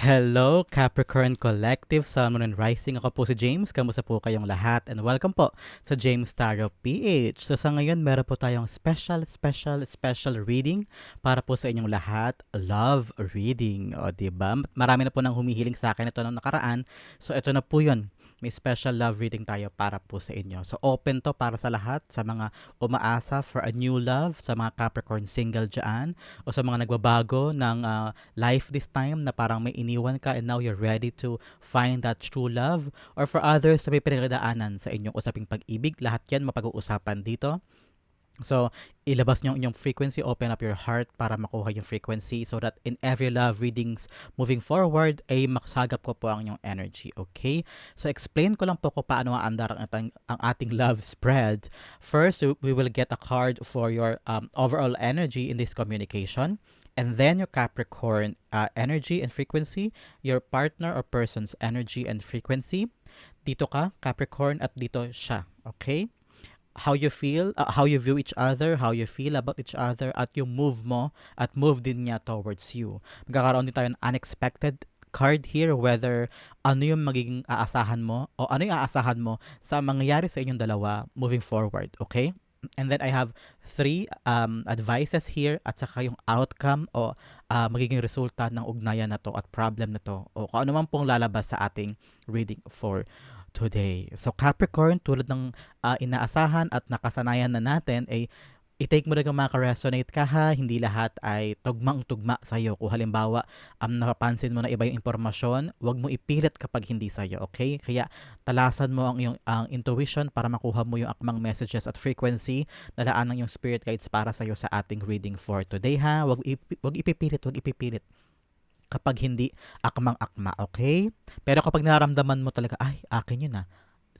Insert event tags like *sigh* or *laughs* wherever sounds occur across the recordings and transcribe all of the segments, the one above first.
Hello, Capricorn Collective, Sun, and Rising. Ako po si James. Kamusta po kayong lahat? And welcome po sa James Tarot PH. So sa ngayon, meron po tayong special, special, special reading para po sa inyong lahat. Love reading. O, diba? Marami na po nang humihiling sa akin ito nung nakaraan. So ito na po yun may special love reading tayo para po sa inyo. So open to para sa lahat, sa mga umaasa for a new love, sa mga Capricorn single dyan, o sa mga nagbabago ng uh, life this time na parang may iniwan ka and now you're ready to find that true love, or for others sa may pinagdaanan sa inyong usaping pag-ibig, lahat yan mapag-uusapan dito. So, ilabas nyo yung frequency, open up your heart para makuha yung frequency so that in every love readings moving forward, ay makasagap ko po ang inyong energy, okay? So, explain ko lang po ko paano aandar ang ating, ang ating love spread. First, we will get a card for your um, overall energy in this communication. And then your Capricorn uh, energy and frequency, your partner or person's energy and frequency. Dito ka, Capricorn, at dito siya, okay? How you feel, uh, how you view each other, how you feel about each other, at yung move mo at move din niya towards you. Magkakaroon din tayo ng unexpected card here whether ano yung magiging aasahan mo o ano yung aasahan mo sa mangyayari sa inyong dalawa moving forward, okay? And then I have three um, advices here at saka yung outcome o uh, magiging resulta ng ugnayan na to at problem na to o kung ano man pong lalabas sa ating reading for today. So Capricorn, tulad ng uh, inaasahan at nakasanayan na natin ay i-take mo na kung maka-resonate ka ha, hindi lahat ay tugmang-tugma sa'yo. Kung halimbawa, um, napapansin mo na iba yung impormasyon, huwag mo ipilit kapag hindi sa'yo, okay? Kaya talasan mo ang iyong ang intuition para makuha mo yung akmang messages at frequency na laan ng yung spirit guides para sa'yo sa ating reading for today ha. Huwag, ip- huwag ipipilit, huwag ipipilit kapag hindi akmang-akma, okay? Pero kapag nararamdaman mo talaga, ay, akin yun ah,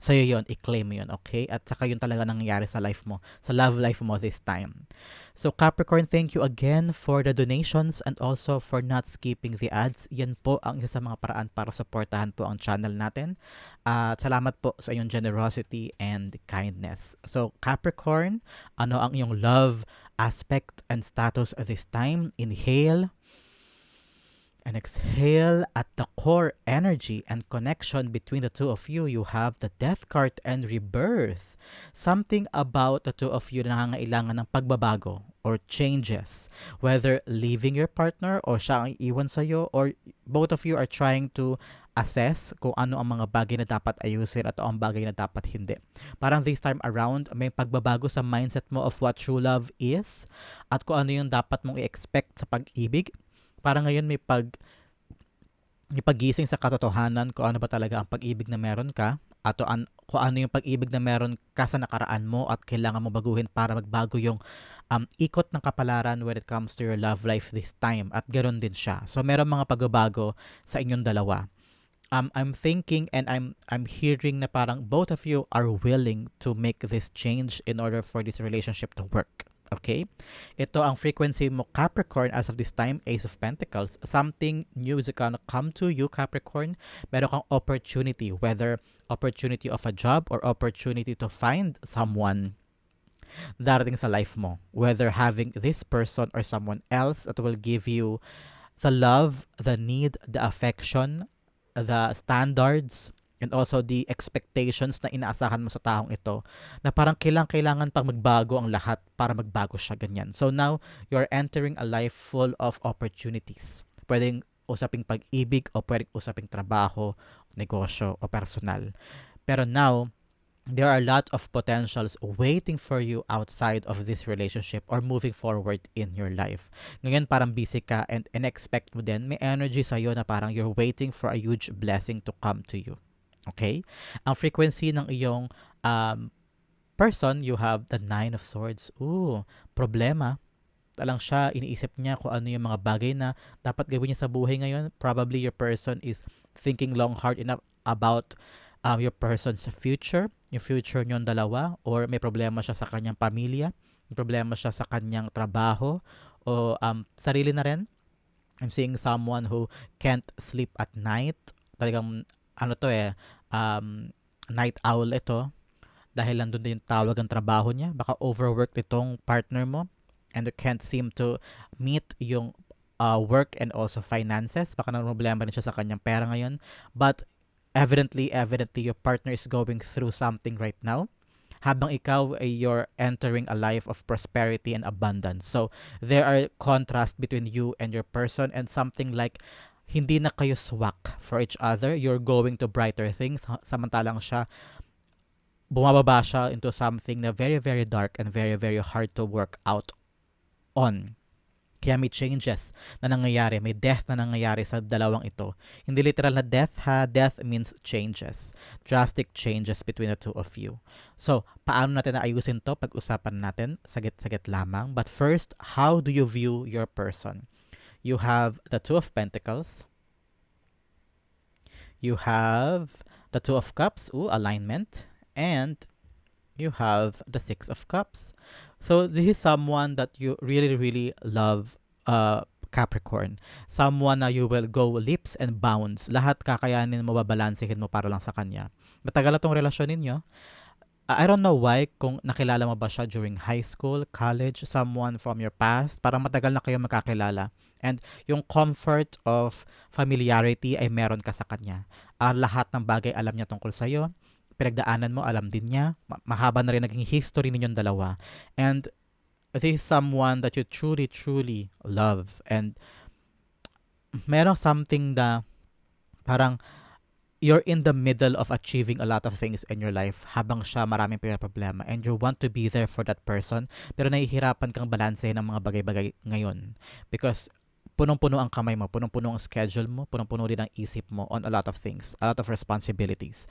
sa'yo yun, i-claim mo yun, okay? At saka yun talaga nangyayari sa life mo, sa love life mo this time. So Capricorn, thank you again for the donations and also for not skipping the ads. Yan po ang isa sa mga paraan para supportahan po ang channel natin. At uh, salamat po sa inyong generosity and kindness. So Capricorn, ano ang iyong love aspect and status this time? Inhale and exhale at the core energy and connection between the two of you. You have the death card and rebirth. Something about the two of you na nangangailangan ng pagbabago or changes. Whether leaving your partner or siya ang iwan sa'yo or both of you are trying to assess kung ano ang mga bagay na dapat ayusin at ang bagay na dapat hindi. Parang this time around, may pagbabago sa mindset mo of what true love is at kung ano yung dapat mong i-expect sa pag-ibig para ngayon may pag may pagising sa katotohanan kung ano ba talaga ang pag-ibig na meron ka at an, kung ano yung pag-ibig na meron ka sa nakaraan mo at kailangan mo baguhin para magbago yung um, ikot ng kapalaran when it comes to your love life this time at ganoon din siya. So meron mga pagbabago sa inyong dalawa. Um, I'm thinking and I'm I'm hearing na parang both of you are willing to make this change in order for this relationship to work. Okay? Ito ang frequency mo Capricorn as of this time, Ace of Pentacles. Something new is gonna come to you Capricorn. Meron kang opportunity, whether opportunity of a job or opportunity to find someone darating sa life mo. Whether having this person or someone else that will give you the love, the need, the affection, the standards, and also the expectations na inaasahan mo sa taong ito na parang kailang kailangan pang magbago ang lahat para magbago siya ganyan. So now, you're entering a life full of opportunities. Pwedeng usaping pag-ibig o pwedeng usaping trabaho, negosyo o personal. Pero now, there are a lot of potentials waiting for you outside of this relationship or moving forward in your life. Ngayon parang busy ka and, and expect mo din, may energy sa'yo na parang you're waiting for a huge blessing to come to you. Okay? Ang frequency ng iyong um, person, you have the Nine of Swords. Ooh, problema. Talang siya, iniisip niya kung ano yung mga bagay na dapat gawin niya sa buhay ngayon. Probably your person is thinking long hard enough about um, your person's future, yung future niyong dalawa, or may problema siya sa kanyang pamilya, may problema siya sa kanyang trabaho, o um, sarili na rin. I'm seeing someone who can't sleep at night. Talagang ano to eh, um, night owl ito dahil nandun din yung tawag ang trabaho niya. Baka overworked itong partner mo and you can't seem to meet yung uh, work and also finances. Baka na problema rin siya sa kanyang pera ngayon. But evidently, evidently, your partner is going through something right now habang ikaw ay you're entering a life of prosperity and abundance. So, there are contrast between you and your person and something like hindi na kayo swak for each other. You're going to brighter things. Samantalang siya, bumababa siya into something na very, very dark and very, very hard to work out on. Kaya may changes na nangyayari, may death na nangyayari sa dalawang ito. Hindi literal na death ha, death means changes. Drastic changes between the two of you. So, paano natin naayusin to? Pag-usapan natin, sagit-sagit lamang. But first, how do you view your person? You have the Two of Pentacles. You have the Two of Cups, ooh, alignment. And you have the Six of Cups. So this is someone that you really, really love, uh, Capricorn. Someone na you will go leaps and bounds. Lahat kakayanin mo, babalansehin mo para lang sa kanya. Matagal na tong relasyon ninyo. I don't know why, kung nakilala mo ba siya during high school, college, someone from your past, parang matagal na kayo magkakilala. And yung comfort of familiarity ay meron ka sa kanya. Uh, lahat ng bagay alam niya tungkol sa'yo pinagdaanan mo, alam din niya. Mahaba na rin naging history ninyong dalawa. And this is someone that you truly, truly love. And meron something na parang you're in the middle of achieving a lot of things in your life habang siya maraming problema and you want to be there for that person pero nahihirapan kang balansehin ng mga bagay-bagay ngayon because punong-puno ang kamay mo, punong-puno ang schedule mo, punong-puno din ang isip mo on a lot of things, a lot of responsibilities.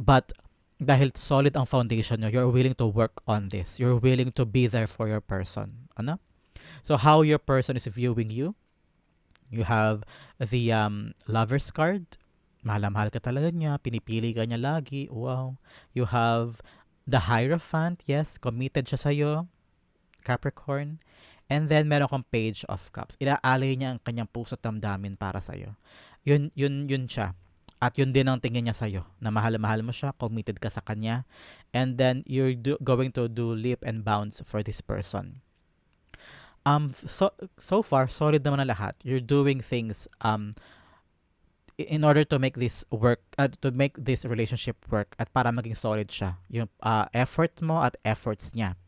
But dahil solid ang foundation nyo, you're willing to work on this. You're willing to be there for your person. Ano? So how your person is viewing you, you have the um, lover's card. Mahal mahal ka talaga niya. Pinipili ka niya lagi. Wow. You have the Hierophant. Yes, committed siya sa'yo. Capricorn. And then, meron kang Page of Cups. Ilaalay niya ang kanyang puso at damdamin para sa'yo. Yun, yun, yun siya. At yun din ang tingin niya sa'yo, na mahal-mahal mo siya, committed ka sa kanya, and then you're do- going to do leap and bounds for this person. Um, so, so far, solid naman na lahat. You're doing things um, in order to make this work, uh, to make this relationship work at para maging solid siya. Yung uh, effort mo at efforts niya.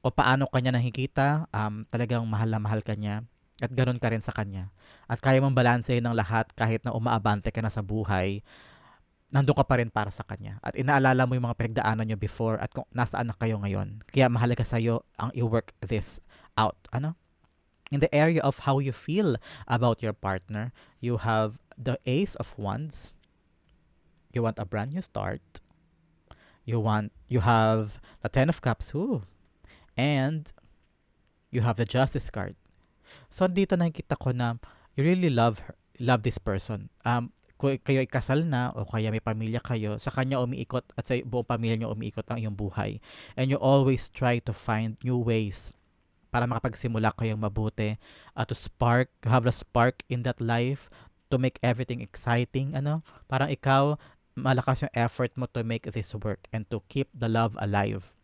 O paano kanya nakikita, um, talagang mahal na mahal ka niya at ganun ka rin sa kanya. At kaya mong balansehin ng lahat kahit na umaabante ka na sa buhay, nandun ka pa rin para sa kanya. At inaalala mo yung mga pinagdaanan nyo before at kung nasaan na kayo ngayon. Kaya mahalaga sa'yo ang i-work this out. Ano? In the area of how you feel about your partner, you have the Ace of Wands. You want a brand new start. You want, you have the Ten of Cups. Ooh. And you have the Justice card. So dito nakikita ko na you really love her, love this person. Um, kayo ay kasal na o kaya may pamilya kayo, sa kanya umiikot at sa buong pamilya niyo umiikot ang iyong buhay. And you always try to find new ways para makapagsimula kayong mabuti at uh, to spark, have a spark in that life to make everything exciting, ano? Parang ikaw, malakas yung effort mo to make this work and to keep the love alive.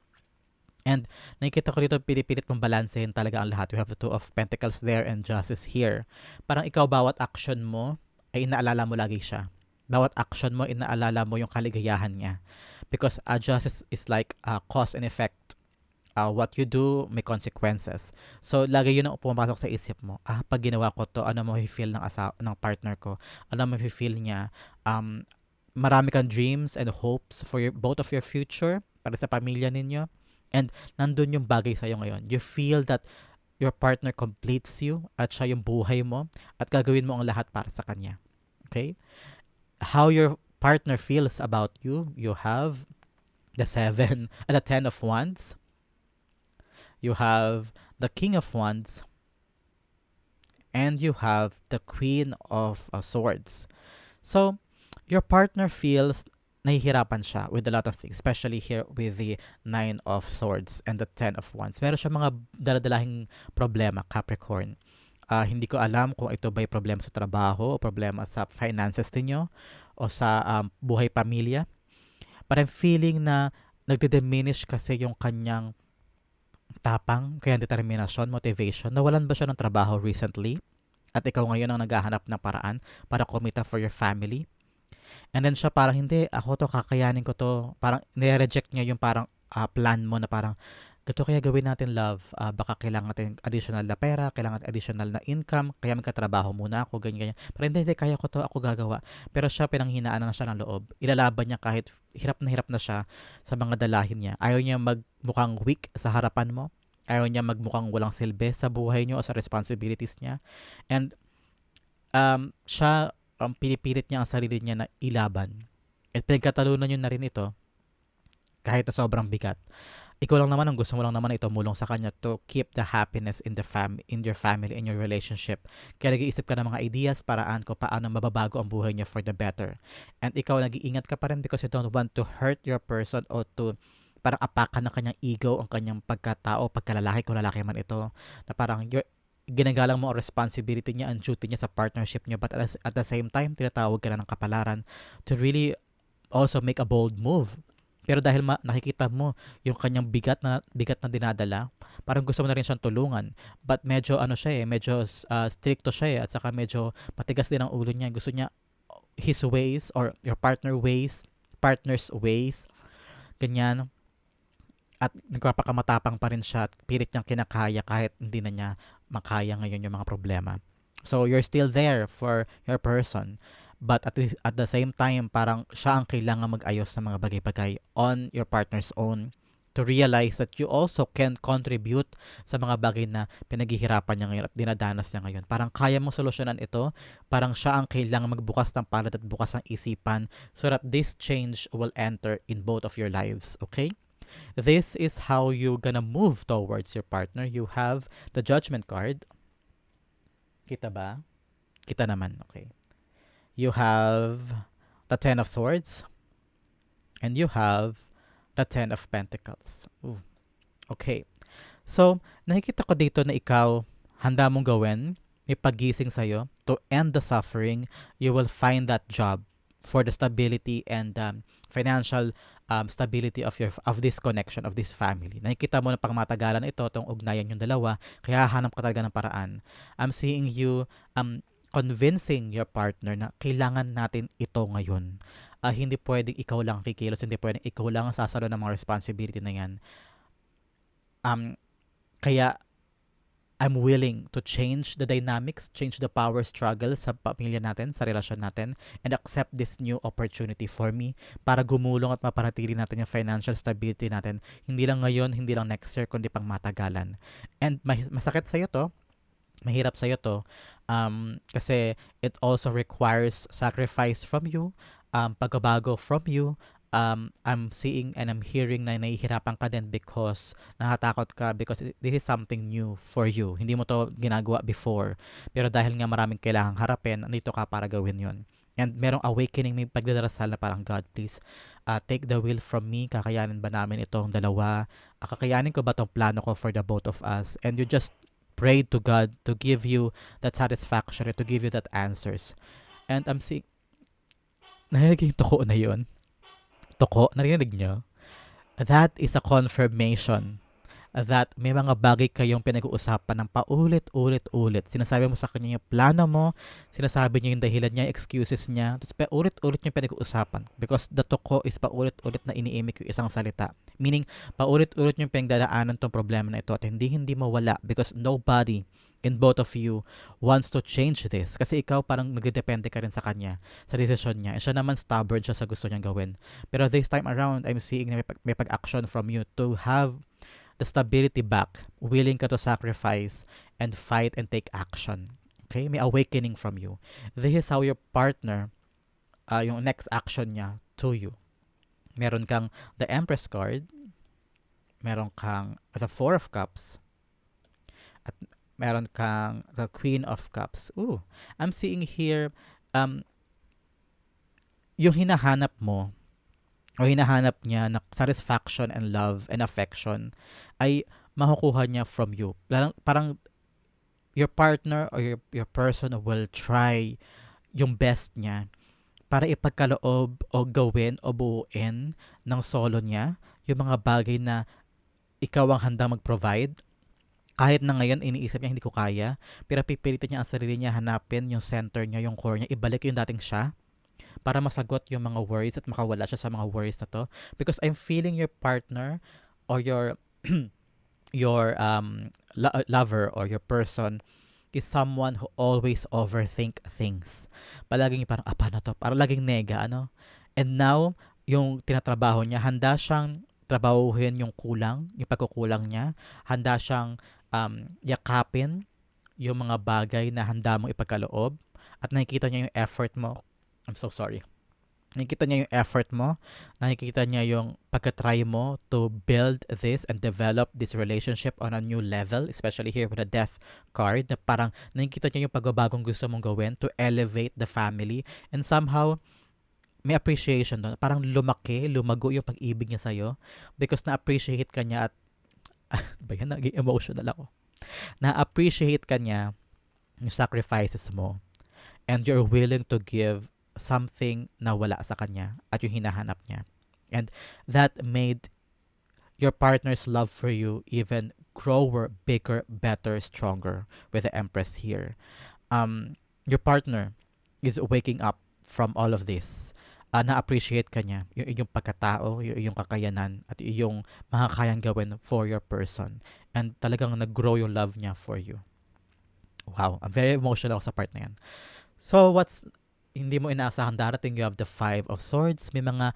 And nakikita ko dito, pinipilit mong balansehin talaga ang lahat. You have the two of pentacles there and justice here. Parang ikaw, bawat action mo, ay inaalala mo lagi siya. Bawat action mo, inaalala mo yung kaligayahan niya. Because uh, justice is like uh, cause and effect. Uh, what you do, may consequences. So, lagi yun ang pumapasok sa isip mo. Ah, pag ginawa ko to, ano mo feel ng, asa- ng partner ko? Ano mo feel niya? Um, marami kang dreams and hopes for your, both of your future, para sa pamilya ninyo And nandun yung bagay sa'yo ngayon. You feel that your partner completes you at siya yung buhay mo at gagawin mo ang lahat para sa kanya. Okay? How your partner feels about you, you have the seven and *laughs* the ten of wands. You have the king of wands. And you have the queen of uh, swords. So, your partner feels nahihirapan siya with a lot of things, especially here with the Nine of Swords and the Ten of Wands. Meron siya mga daladalahing problema, Capricorn. Uh, hindi ko alam kung ito ba'y problema sa trabaho o problema sa finances niyo o sa um, buhay pamilya. But I'm feeling na nagde-diminish kasi yung kanyang tapang, kaya determinasyon, motivation. Nawalan ba siya ng trabaho recently? at ikaw ngayon ang naghahanap ng paraan para kumita for your family. And then siya parang hindi, ako to kakayanin ko to. Parang nire-reject niya yung parang ah, plan mo na parang Ganito kaya gawin natin love, ah, baka kailangan natin additional na pera, kailangan natin additional na income, kaya magkatrabaho muna ako, ganyan, ganyan. Pero hindi, hindi, kaya ko to, ako gagawa. Pero siya, pinanghinaan na siya ng loob. Ilalaban niya kahit hirap na hirap na siya sa mga dalahin niya. Ayaw niya magmukhang weak sa harapan mo. Ayaw niya magmukhang walang silbi sa buhay niyo o sa responsibilities niya. And um, siya, um, pinipilit niya ang sarili niya na ilaban. At pinagkatalunan niyo na rin ito kahit na sobrang bigat. Ikaw lang naman ang gusto mo lang naman ito mulong sa kanya to keep the happiness in the fam in your family in your relationship. Kaya nag-iisip ka ng mga ideas paraan ko paano mababago ang buhay niya for the better. And ikaw nag-iingat ka pa rin because you don't want to hurt your person or to parang apakan ng kanyang ego ang kanyang pagkatao pagkalalaki kung lalaki man ito na parang you're, ginagalang mo ang responsibility niya, ang duty niya sa partnership niya but at, the same time tinatawag ka na ng kapalaran to really also make a bold move pero dahil ma- nakikita mo yung kanyang bigat na bigat na dinadala, parang gusto mo na rin siyang tulungan. But medyo ano siya eh, medyo uh, stricto siya eh, at saka medyo matigas din ang ulo niya. Gusto niya his ways or your partner ways, partner's ways, ganyan. At nagpapakamatapang pa rin siya at pilit niyang kinakaya kahit hindi na niya makaya ngayon yung mga problema. So you're still there for your person but at at the same time parang siya ang kailangan mag-ayos ng mga bagay-bagay on your partner's own to realize that you also can contribute sa mga bagay na pinaghihirapan niya ngayon at dinadanas niya ngayon. Parang kaya mong solusyonan ito, parang siya ang kailangan magbukas ng palad at bukas ng isipan so that this change will enter in both of your lives, okay? This is how you gonna move towards your partner. You have the judgment card. Kita ba? Kita naman, okay you have the Ten of Swords, and you have the Ten of Pentacles. Ooh. Okay. So, nakikita ko dito na ikaw, handa mong gawin, may pagising sa'yo, to end the suffering, you will find that job for the stability and um, financial um, stability of your of this connection of this family. Nakikita mo na pang matagalan ito tong ugnayan yung dalawa, kaya hanap ka talaga ng paraan. I'm seeing you um convincing your partner na kailangan natin ito ngayon. Uh, hindi pwedeng ikaw lang kikilos, hindi pwedeng ikaw lang ang sasalo ng mga responsibility na yan. Um, kaya, I'm willing to change the dynamics, change the power struggle sa pamilya natin, sa relasyon natin, and accept this new opportunity for me para gumulong at maparatili natin yung financial stability natin. Hindi lang ngayon, hindi lang next year, kundi pang matagalan. And masakit sa'yo to, mahirap sa'yo to um, kasi it also requires sacrifice from you, um, pagbabago from you. Um, I'm seeing and I'm hearing na nahihirapan ka din because natatakot ka because this is something new for you. Hindi mo to ginagawa before. Pero dahil nga maraming kailangang harapin, nandito ka para gawin yon And merong awakening, may pagdadarasal na parang, God, please, uh, take the will from me. Kakayanin ba namin itong dalawa? Uh, kakayanin ko ba itong plano ko for the both of us? And you just pray to God to give you that satisfaction to give you that answers. And I'm seeing, *laughs* narinig yung toko na yun? Toko? Narinig niyo? That is a confirmation that may mga bagay kayong pinag-uusapan ng paulit-ulit-ulit. Sinasabi mo sa kanya yung plano mo, sinasabi niya yung dahilan niya, excuses niya, tapos paulit-ulit yung pinag-uusapan. Because the toko is paulit-ulit na iniimik yung isang salita. Meaning, paulit-ulit yung pinagdadaanan tong problema na ito at hindi hindi mawala because nobody in both of you wants to change this. Kasi ikaw parang magdedepende ka rin sa kanya, sa decision niya. And siya naman stubborn siya sa gusto niyang gawin. Pero this time around, I'm seeing na may, may pag-action from you to have the stability back, willing ka to sacrifice and fight and take action. Okay? May awakening from you. This is how your partner, uh, yung next action niya to you. Meron kang the Empress card, meron kang the Four of Cups, at meron kang the Queen of Cups. Ooh, I'm seeing here, um, yung hinahanap mo, o hinahanap niya na satisfaction and love and affection ay makukuha niya from you. Parang, parang your partner or your, your person will try yung best niya para ipagkaloob o gawin o buuin ng solo niya yung mga bagay na ikaw ang handang mag-provide kahit na ngayon iniisip niya hindi ko kaya, pero pipilitin niya ang sarili niya hanapin yung center niya, yung core niya, ibalik yung dating siya para masagot yung mga worries at makawala siya sa mga worries na to because I'm feeling your partner or your *clears throat* your um lo- lover or your person is someone who always overthink things. Palaging parang, ah, paano to? Parang laging nega, ano? And now, yung tinatrabaho niya, handa siyang trabahuhin yung kulang, yung pagkukulang niya. Handa siyang um, yakapin yung mga bagay na handa mong ipagkaloob. At nakikita niya yung effort mo. I'm so sorry nakikita niya yung effort mo, nakikita niya yung pagka-try mo to build this and develop this relationship on a new level, especially here with the death card, na parang nakikita niya yung pagbabagong gusto mong gawin to elevate the family and somehow may appreciation doon. Parang lumaki, lumago yung pag-ibig niya sa'yo because na-appreciate ka niya at *laughs* ba yan, naging emotional ako. Na-appreciate ka niya yung sacrifices mo and you're willing to give something na wala sa kanya at yung hinahanap niya. And that made your partner's love for you even grower, bigger, better, stronger with the Empress here. Um, your partner is waking up from all of this. Uh, na-appreciate ka niya, yung iyong pagkatao, yung iyong kakayanan, at yung makakayang gawin for your person. And talagang nag-grow yung love niya for you. Wow, I'm very emotional ako sa part na yan. So, what's hindi mo inaasahan darating you have the five of swords may mga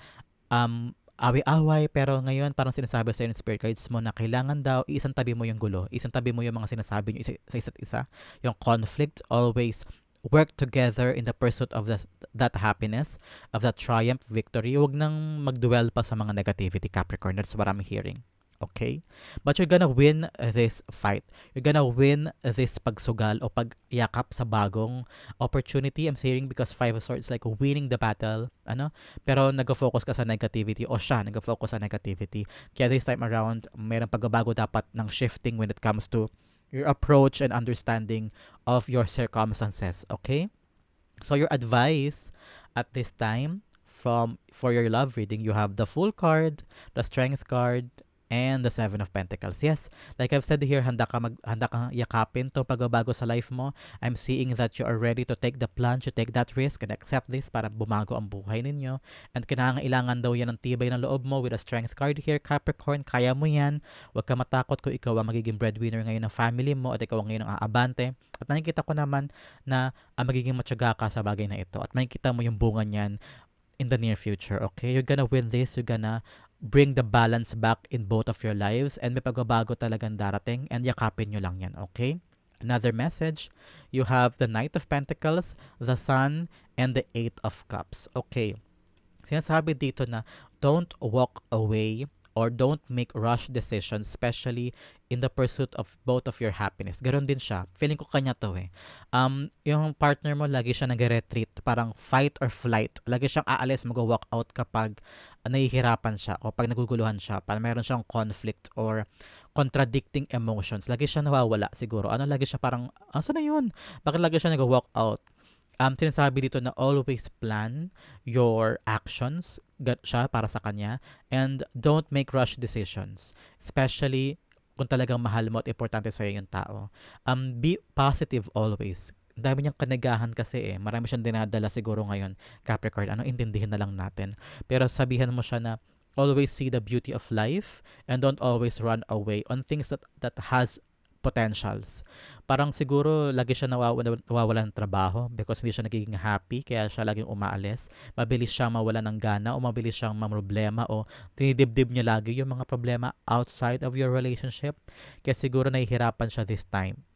um away-away pero ngayon parang sinasabi sa ng spirit guides mo na kailangan daw isang tabi mo yung gulo isang tabi mo yung mga sinasabi niyo isa, sa isa't isa yung conflict always work together in the pursuit of this, that happiness, of that triumph, victory. Huwag nang magduel pa sa mga negativity, Capricorn. That's what I'm hearing. Okay? But you're gonna win this fight. You're gonna win this pagsugal o pagyakap sa bagong opportunity. I'm saying because Five of Swords like winning the battle. Ano? Pero nag-focus ka sa negativity o siya nag-focus sa negativity. Kaya this time around, mayroong pagbabago dapat ng shifting when it comes to your approach and understanding of your circumstances. Okay? So your advice at this time from for your love reading, you have the Full card, the Strength card, and the Seven of Pentacles. Yes, like I've said here, handa ka, mag, handa ka yakapin to pagbabago sa life mo. I'm seeing that you are ready to take the plunge, to take that risk and accept this para bumago ang buhay ninyo. And kinangailangan daw yan ng tibay ng loob mo with a strength card here, Capricorn. Kaya mo yan. Huwag ka matakot kung ikaw ang magiging breadwinner ngayon ng family mo at ikaw ang ngayon ang aabante. At nakikita ko naman na uh, magiging matyaga ka sa bagay na ito. At makikita mo yung bunga niyan in the near future, okay? You're gonna win this, you're gonna bring the balance back in both of your lives and may pagbabago talagang darating and yakapin nyo lang yan, okay? Another message, you have the Knight of Pentacles, the Sun, and the Eight of Cups. Okay. Sinasabi dito na don't walk away or don't make rush decisions, especially in the pursuit of both of your happiness. Ganon din siya. Feeling ko kanya to eh. Um, yung partner mo, lagi siya nag-retreat. Parang fight or flight. Lagi siyang aalis, mag-walk out kapag nahihirapan siya o pag naguguluhan siya. Parang meron siyang conflict or contradicting emotions. Lagi siya nawawala siguro. Ano lagi siya parang, asa na yun? Bakit lagi siya nag-walk out? Um, sinasabi dito na always plan your actions siya para sa kanya and don't make rush decisions especially kung talagang mahal mo at importante sa yung tao. Um, be positive always. dami niyang kanagahan kasi eh. Marami siyang dinadala siguro ngayon. Capricorn, ano intindihin na lang natin. Pero sabihan mo siya na always see the beauty of life and don't always run away on things that that has potentials. Parang siguro lagi siya nawawala, nawawala ng trabaho because hindi siya nagiging happy kaya siya laging umaalis. Mabilis siya mawala ng gana o mabilis siyang mamroblema o dinidibdib niya lagi yung mga problema outside of your relationship. Kaya siguro nahihirapan siya this time.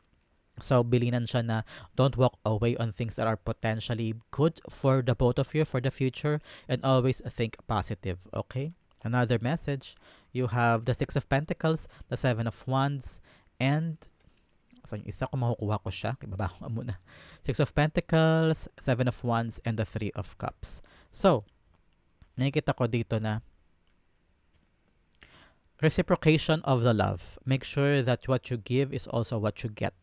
So, bilinan siya na don't walk away on things that are potentially good for the both of you for the future and always think positive, okay? Another message, you have the Six of Pentacles, the Seven of Wands, And, so isa ko makukuha ko siya. Ibaba ko muna. Six of Pentacles, Seven of Wands, and the Three of Cups. So, nakikita ko dito na reciprocation of the love. Make sure that what you give is also what you get.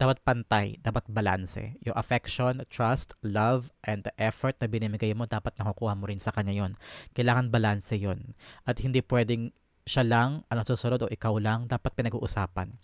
Dapat pantay, dapat balanse. Yung affection, trust, love, and the effort na binimigay mo, dapat nakukuha mo rin sa kanya yon. Kailangan balanse yon. At hindi pwedeng siya lang ang susunod o ikaw lang, dapat pinag-uusapan.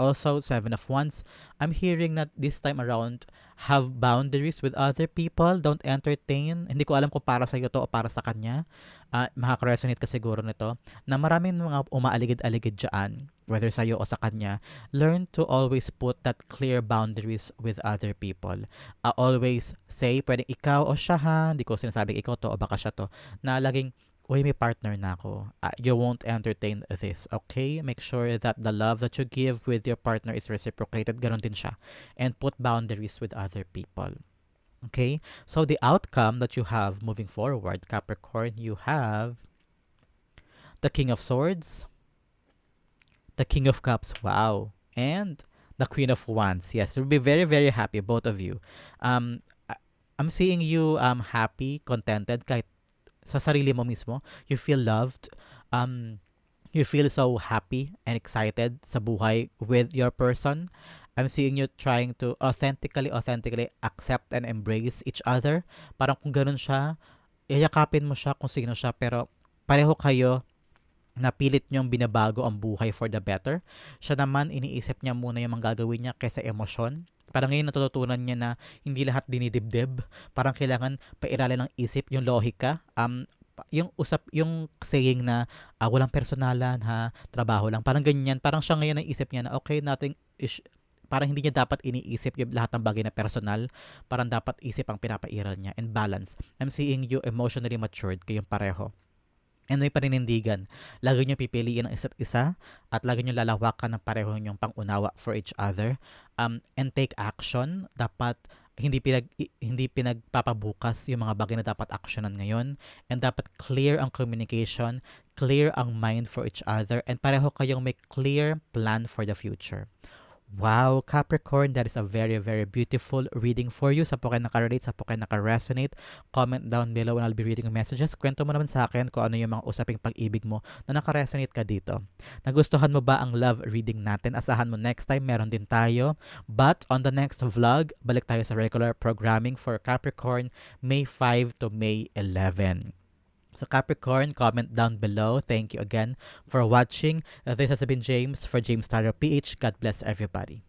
Also, Seven of Wands, I'm hearing that this time around, have boundaries with other people. Don't entertain. Hindi ko alam kung para sa iyo to o para sa kanya. Uh, makaka-resonate ka siguro nito na maraming mga umaaligid-aligid dyan, whether sa iyo o sa kanya. Learn to always put that clear boundaries with other people. Uh, always say, pwede ikaw o siya ha, hindi ko sinasabing ikaw to o baka siya to, na laging uy, may partner na ako. Uh, you won't entertain this, okay? Make sure that the love that you give with your partner is reciprocated. Ganon din siya. And put boundaries with other people. Okay? So, the outcome that you have moving forward, Capricorn, you have the King of Swords, the King of Cups, wow, and the Queen of Wands. Yes, you'll be very, very happy, both of you. Um, I'm seeing you um happy, contented, kahit sa sarili mo mismo. You feel loved. Um, you feel so happy and excited sa buhay with your person. I'm seeing you trying to authentically, authentically accept and embrace each other. Parang kung ganun siya, iyakapin mo siya kung sino siya, pero pareho kayo na pilit niyong binabago ang buhay for the better. Siya naman, iniisip niya muna yung mga gagawin niya kaysa emosyon. Parang ngayon natututunan niya na hindi lahat dinidibdib. Parang kailangan pairalin ng isip yung lohika. Um, yung usap yung saying na uh, walang personalan ha? Trabaho lang. Parang ganyan. Parang siya ngayon ang isip niya na okay nothing is parang hindi niya dapat iniisip yung lahat ng bagay na personal. Parang dapat isip ang pinapairal niya and balance. I'm seeing you emotionally matured kayong pareho and may paninindigan. Lagi nyo pipiliin ang isa't isa at lagi nyo lalawakan ng pareho nyong pangunawa for each other um, and take action. Dapat hindi pinag hindi pinagpapabukas yung mga bagay na dapat actionan ngayon and dapat clear ang communication, clear ang mind for each other and pareho kayong may clear plan for the future. Wow, Capricorn, that is a very, very beautiful reading for you. Sa po kayo nakarelate, sa po kayo nakaresonate, comment down below and I'll be reading your messages. Kwento mo naman sa akin kung ano yung mga usaping pag-ibig mo na nakaresonate ka dito. Nagustuhan mo ba ang love reading natin? Asahan mo next time, meron din tayo. But on the next vlog, balik tayo sa regular programming for Capricorn, May 5 to May 11. So Capricorn, comment down below. Thank you again for watching. This has been James for James Tyler PH. God bless everybody.